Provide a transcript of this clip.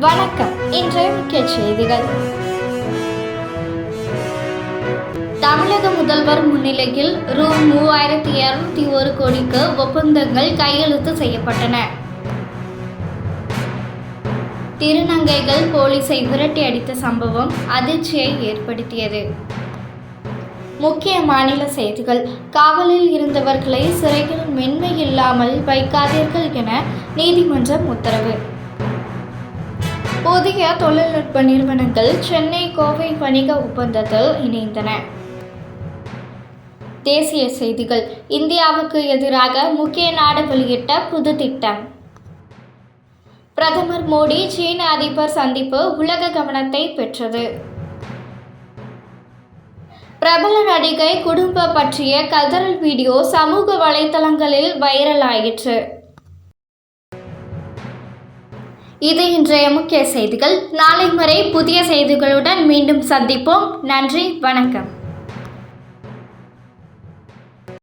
வணக்கம். இன்றைய முக்கிய செய்திகள். தமிழக முதல்வர் முன்னிலையில் ரூ. மூவாயிரத்தி இருநூத்தி ஒரு கோடிக்கு ஒப்பந்தங்கள் கையெழுத்து செய்யப்பட்டன. திருநங்கைகள் போலீஸை விரட்டி அடித்த சம்பவம் அதிர்ச்சியை ஏற்படுத்தியது. முக்கிய மாநில செய்திகள். காவலில் இருந்தவர்களை சிறையில் மென்மை இல்லாமல் வைக்காதீர்கள் என நீதிமன்றம் உத்தரவு. புதிய தொழில்நுட்ப நிறுவனங்கள் சென்னை கோவை வணிக ஒப்பந்தத்தில் இணைந்தன. தேசிய செய்திகள். இந்தியாவுக்கு எதிராக முக்கிய நாடு வெளியிட்ட புது திட்டம் பிரதமர் மோடி சீன அதிபர் சந்திப்பு உலக கவனத்தை பெற்றது. பிரபல நடிகை குடும்ப பற்றிய கதறல் வீடியோ சமூக வலைத்தளங்களில் வைரல் ஆயிற்று இது இன்றைய முக்கிய செய்திகள். நாளை முறை புதிய செய்திகளுடன் மீண்டும் சந்திப்போம். நன்றி வணக்கம்.